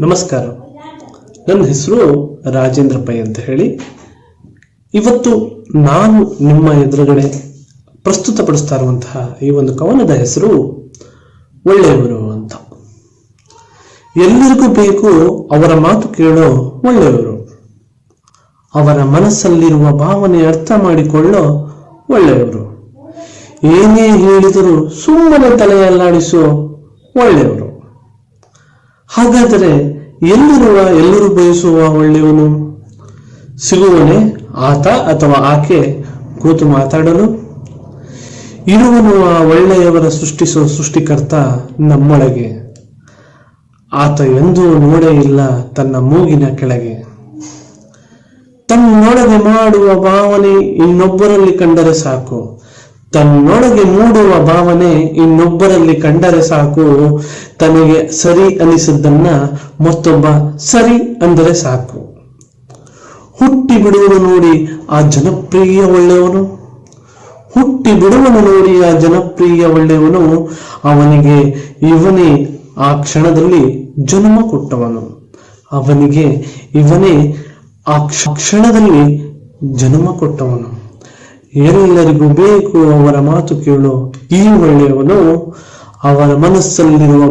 ನಮಸ್ಕಾರ. ನನ್ನ ಹೆಸರು ರಾಜೇಂದ್ರ ಪೈ ಅಂತ ಹೇಳಿ. ಇವತ್ತು ನಾನು ನಿಮ್ಮ ಎದುರುಗಡೆ ಪ್ರಸ್ತುತಪಡಿಸ್ತಾ ಇರುವಂತಹ ಈ ಒಂದು ಕವನದ ಹೆಸರು ಒಳ್ಳೆಯವರು ಅಂತ. ಎಲ್ಲರಿಗೂ ಬೇಕು ಅವರ ಮಾತು ಕೇಳೋ ಒಳ್ಳೆಯವರು. ಅವರ ಮನಸ್ಸಲ್ಲಿರುವ ಭಾವನೆ ಅರ್ಥ ಮಾಡಿಕೊಳ್ಳೋ ಒಳ್ಳೆಯವರು. ಏನೇ ಹೇಳಿದರೂ ಸುಮ್ಮನೆ ತಲೆಯಲ್ಲಾಡಿಸೋ ಒಳ್ಳೆಯವರು. ಹಾಗಾದರೆ ಎಲ್ಲಿರುವ ಎಲ್ಲರೂ ಬಯಸುವ ಒಳ್ಳೆಯವನು ಸಿಗುವನೆ ಆತ ಅಥವಾ ಆಕೆ ಕೂತು ಮಾತಾಡಲು? ಇರುವನು ಆ ಒಳ್ಳೆಯವರ ಸೃಷ್ಟಿಸುವ ಸೃಷ್ಟಿಕರ್ತ ನಮ್ಮೊಳಗೆ. ಆತ ಎಂದೂ ನೋಡೇ ಇಲ್ಲ ತನ್ನ ಮೂಗಿನ ಕೆಳಗೆ. ತನ್ನೊಳಗೆ ಮಾಡುವ ಭಾವನೆ ಇನ್ನೊಬ್ಬರಲ್ಲಿ ಕಂಡರೆ ಸಾಕು. ತನ್ನೊಳಗೆ ಮೂಡುವ ಭಾವನೆ ಇನ್ನೊಬ್ಬರಲ್ಲಿ ಕಂಡರೆ ಸಾಕು. ತನಗೆ ಸರಿ ಅನಿಸಿದ್ದನ್ನ ಮತ್ತೊಬ್ಬ ಸರಿ ಅಂದರೆ ಸಾಕು. ಹುಟ್ಟಿ ಬಿಡುವನು ನೋಡಿ ಆ ಜನಪ್ರಿಯ ಒಳ್ಳೆಯವನು. ಹುಟ್ಟಿ ಬಿಡುವನು ನೋಡಿ ಆ ಜನಪ್ರಿಯ ಒಳ್ಳೆಯವನು. ಅವನಿಗೆ ಇವನೇ ಆ ಕ್ಷಣದಲ್ಲಿ ಜನ್ಮ ಕೊಟ್ಟವನು. ಅವನಿಗೆ ಇವನೇ ಆ ಕ್ಷಣದಲ್ಲಿ ಜನ್ಮ ಕೊಟ್ಟವನು. ಎಲ್ಲರಿಗೂ ಬೇಕು ಅವರ ಮಾತು ಕೇಳು ಈ ಒಳ್ಳೆಯವನು ಅವರ ಮನಸ್ಸಲ್ಲಿರುವ